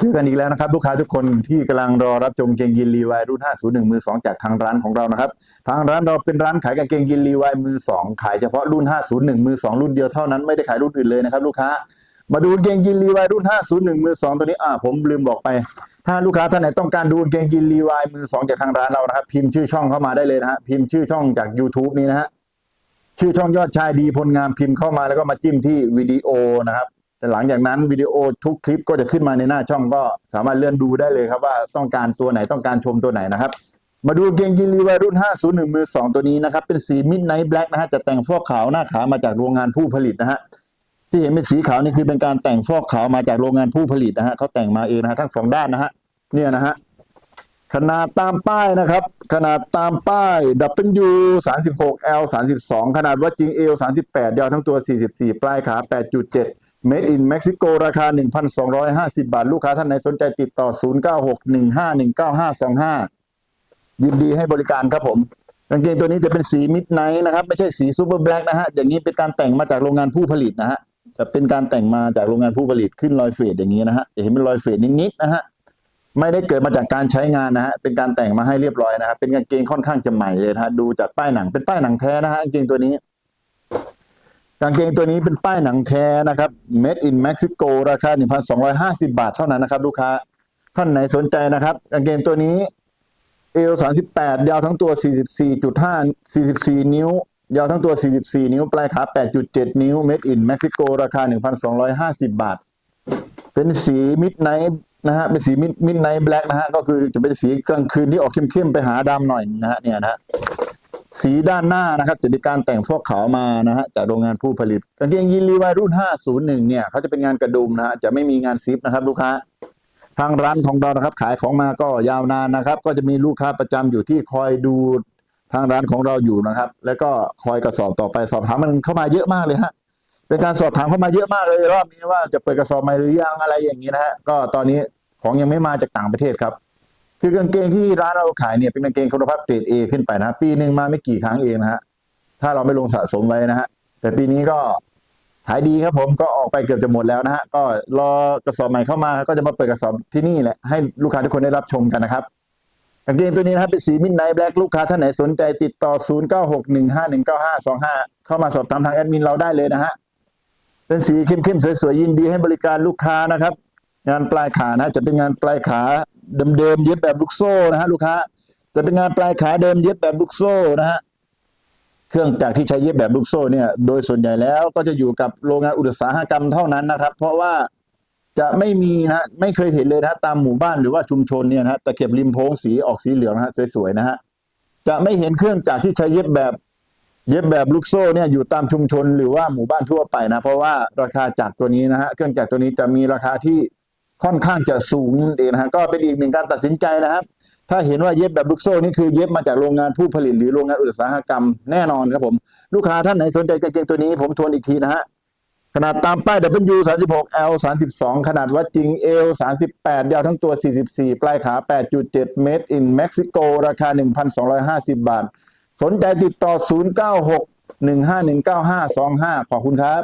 เจอกันอีกแล้วนะครับลูกค้าทุกคนที่กำลังรอรับชมเกงยีนรีวายรุ่น 501 มือ 2 จากทางร้านของเรานะครับ ทางร้านเราเป็นร้านขายกางเกงยีนรีวายมือ 2 ขายเฉพาะรุ่น 501 มือ 2 รุ่นเดียวเท่านั้นไม่ได้ขายรุ่นอื่นเลยนะครับลูกค้ามาดูเกงยีนรีวายรุ่น 501 มือ 2 ตัวนี้อ่าผมลืมบอกไป ถ้าลูกค้าท่านไหนต้องการดูเกงยีนรีวายมือ 2 จากทางร้านเรานะครับ พิมพ์ชื่อช่องเข้ามาได้เลยนะฮะพิมพ์ชื่อช่องจาก YouTube นี้นะฮะชื่อช่องยอดชายดีพลงามพิมพ์เข้ามาแล้วก็มาจิ้มที่วิดีโอนะครับ แต่หลังจากนั้นวิดีโอทุกคลิปก็จะขึ้นมาในหน้าช่องก็สามารถเลื่อนดูได้เลยครับว่าต้องการตัวไหนต้องการชมตัวไหนนะครับ มาดูกางเกงยีนรีวารุ่น 501 มือ 2 ตัวนี้นะครับ เป็นสีมิดไนท์แบล็กนะฮะจะแต่งฟอกขาวหน้าขาวมาจากโรงงานผู้ผลิตนะฮะที่เห็นเป็นสีขาวนี่คือเป็นการแต่งฟอกขาวมาจากโรงงานผู้ผลิตนะฮะเขาแต่งมาเองนะฮะทั้งสองด้านนะฮะเนี่ยนะฮะขนาดตามป้ายนะครับ ขนาดตามป้าย W 36 L 32 ขนาดวัดจริง L 38ยาวทั้งตัว 44 ปลายขา 8.7 Made in Mexico ราคา 1,250 บาท ลูกค้าท่านไหนสนใจติดต่อ 0961519525 ยินดีให้บริการครับผมกางเกงตัวนี้จะเป็นสีมิดไนท์นะครับ ไม่ใช่สีซูเปอร์แบล็กนะฮะ อย่างนี้เป็นการแต่งมาจากโรงงานผู้ผลิตนะฮะ จะเป็นการแต่งมาจากโรงงานผู้ผลิตขึ้นรอยเฟดอย่างนี้นะฮะจะเห็นเป็นรอยเฟดนิดๆนะฮะ ไม่ได้เกิดมาจากการใช้งานนะฮะ เป็นการแต่งมาให้เรียบร้อยนะครับ เป็นกางเกงค่อนข้างจะใหม่เลยนะฮะ ดูจากป้ายหนัง เป็นป้ายหนังแท้นะฮะกางเกงตัวนี้ กางเกงตัวนี้เป็นป้ายหนังแท้นะครับ made in Mexico ราคา 1,250 บาทเท่านั้นนะครับ ลูกค้า ท่านไหนสนใจนะครับ กางเกงตัวนี้ เอล38 ยาวทั้งตัว 44.5 44 นิ้ว ยาวทั้งตัว 44 นิ้ว ปลายขา 8.7 นิ้ว made in Mexico ราคา 1,250 บาท เป็นสีมิดไนท์นะฮะ เป็นสีมิดมิดไนท์แบล็กนะฮะ ก็คือจะเป็นสีกลางคืนที่ออกเข้มๆ ไปหาดำหน่อยนะฮะ เนี่ยนะฮะ สีด้านหน้านะครับจะมีการแต่งฟอกขาวมานะฮะจากโรงงานผู้ผลิตกางเกงยีนรีวายรุ่น 501 เนี่ยเขาจะเป็นงานกระดุมนะฮะจะไม่มีงานซิปนะครับ ลูกค้า ทางร้านของเรานะครับ ขายของมาก็ยาวนานนะครับ ก็จะมีลูกค้าประจำอยู่ที่คอยดูทางร้านของเราอยู่นะครับ แล้วก็คอยกระสอบต่อไปสอบถามมันเข้ามาเยอะมากเลยฮะเป็นการสอบถามเข้ามาเยอะมากเลยรอบนี้ว่าจะเปิดกระสอบใหม่หรือยังอะไรอย่างนี้นะฮะก็ตอนนี้ของยังไม่มาจากต่างประเทศครับ คือกางเกงที่ร้านเราขายเนี่ยเป็นกางเกงคุณภาพเกรดเอขึ้นไปนะปีหนึ่งมาไม่กี่ครั้งเองนะฮะถ้าเราไม่ลงสะสมไว้นะฮะแต่ปีนี้ก็ขายดีครับผมก็ออกไปเกือบจะหมดแล้วนะฮะก็รอกระสอบใหม่เข้ามาก็จะมาเปิดกระสอบที่นี่แหละให้ลูกค้าทุกคนได้รับชมกันนะครับกางเกงตัวนี้นะครับเป็นสีมิดไนท์แบล็กลูกค้าท่านไหนสนใจติดต่อ 0961519525 เข้ามาสอบถามทางแอดมินเราได้เลยนะฮะเป็นสีเข้มๆสวยๆยินดีให้บริการลูกค้านะครับ งานปลายขานะจะเป็นงานปลายขา เดิมๆเย็บแบบลูกโซ่นะฮะลูกค้าจะเป็นงานปลายขาเดิมเย็บแบบลูกโซ่นะฮะเครื่องจักรที่ใช้เย็บแบบลูกโซ่เนี่ย โดยส่วนใหญ่แล้วก็จะอยู่กับโรงงานอุตสาหกรรมเท่านั้นนะครับ เพราะว่าจะไม่มีนะไม่เคยเห็นเลยนะตามหมู่บ้านหรือว่าชุมชนเนี่ยนะฮะตะเข็บริมโพงสีออกสีเหลืองนะฮะสวยๆนะฮะจะไม่เห็นเครื่องจักรที่ใช้เย็บแบบ เย็บแบบลูกโซ่เนี่ยอยู่ตามชุมชนหรือว่าหมู่บ้านทั่วไปนะ เพราะว่าราคาจากตัวนี้นะฮะเครื่องจักรตัวนี้จะมีราคาที่ ค่อนข้างจะสูงนั่นเองนะฮะก็เป็นอีกหนึ่งการตัดสินใจนะครับ ถ้าเห็นว่าเย็บแบบลูกโซ่นี่คือเย็บมาจากโรงงานผู้ผลิตหรือโรงงานอุตสาหกรรมแน่นอนครับผม ลูกค้าท่านไหนสนใจกางเกงตัวนี้ ผมทวนอีกทีนะฮะขนาดตามป้าย W 36 L 32ขนาดวัดจริง L 38ยาวทั้งตัว 44 ปลายขา 8.7 Made in Mexico ราคา 1,250 บาท สนใจติดต่อ 096 1519525 ขอบคุณครับ